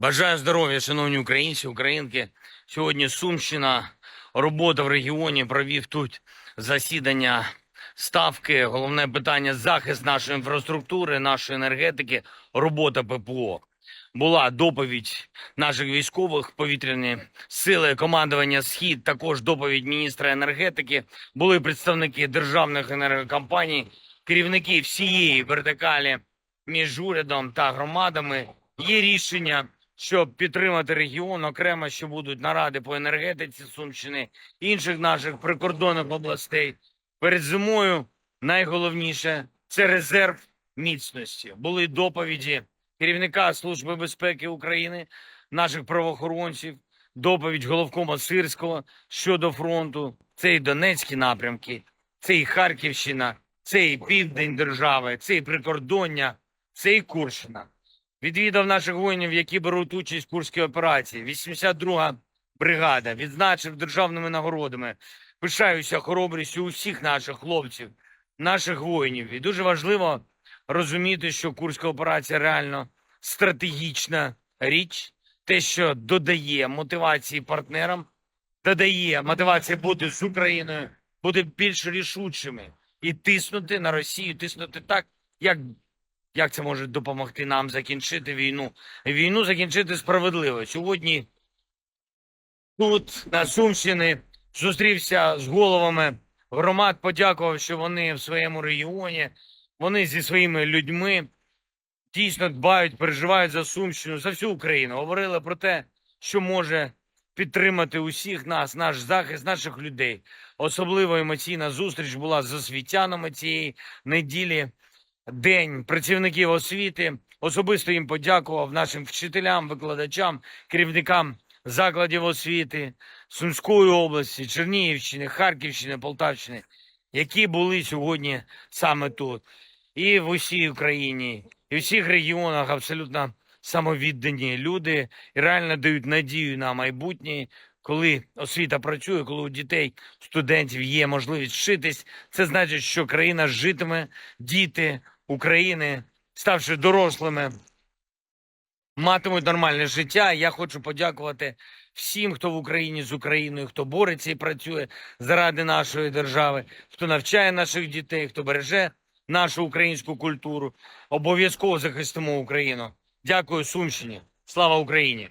Бажаю здоров'я, шановні українці, українки. Сьогодні Сумщина, робота в регіоні, провів тут засідання ставки. Головне питання захист нашої інфраструктури, нашої енергетики, робота ППО. Була доповідь наших військових, повітряні сили, командування Схід, також доповідь міністра енергетики. Були представники державних енергокомпаній, керівники всієї вертикалі між урядом та громадами. Є рішення щоб підтримати регіон. Окремо, що будуть наради по енергетиці Сумщини, інших наших прикордонних областей. Перед зимою найголовніше це резерв міцності. Були доповіді керівника Служби безпеки України, наших правоохоронців, доповідь головкома Сирського щодо фронту. Це і Донецькі напрямки, це і Харківщина, це і південь держави, це і прикордоння, це і Курщина відвідав наших воїнів, які беруть участь в Курській операції. 82-га бригада відзначив державними нагородами. Пишаюся хоробрістю усіх наших хлопців, наших воїнів. І дуже важливо розуміти, що Курська операція реально стратегічна річ, те, що додає мотивації партнерам, додає мотивації бути з Україною, бути більш рішучими і тиснути на Росію, тиснути так, як як це може допомогти нам закінчити війну? Війну закінчити справедливо. Сьогодні тут, на Сумщині, зустрівся з головами громад, подякував, що вони в своєму регіоні, вони зі своїми людьми дійсно дбають, переживають за Сумщину, за всю Україну. Говорили про те, що може підтримати усіх нас, наш захист, наших людей. Особливо емоційна зустріч була з освітянами цієї неділі. День працівників освіти. Особисто їм подякував нашим вчителям, викладачам, керівникам закладів освіти Сумської області, Чернігівщини, Харківщини, Полтавщини, які були сьогодні саме тут, і в усій Україні, і в всіх регіонах абсолютно самовіддані люди і реально дають надію на майбутнє. Коли освіта працює, коли у дітей, студентів є можливість вчитись, це значить, що країна житиме, діти України, ставши дорослими, матимуть нормальне життя. Я хочу подякувати всім, хто в Україні з Україною, хто бореться і працює заради нашої держави, хто навчає наших дітей, хто береже нашу українську культуру. Обов'язково захистимо Україну. Дякую, Сумщині. Слава Україні!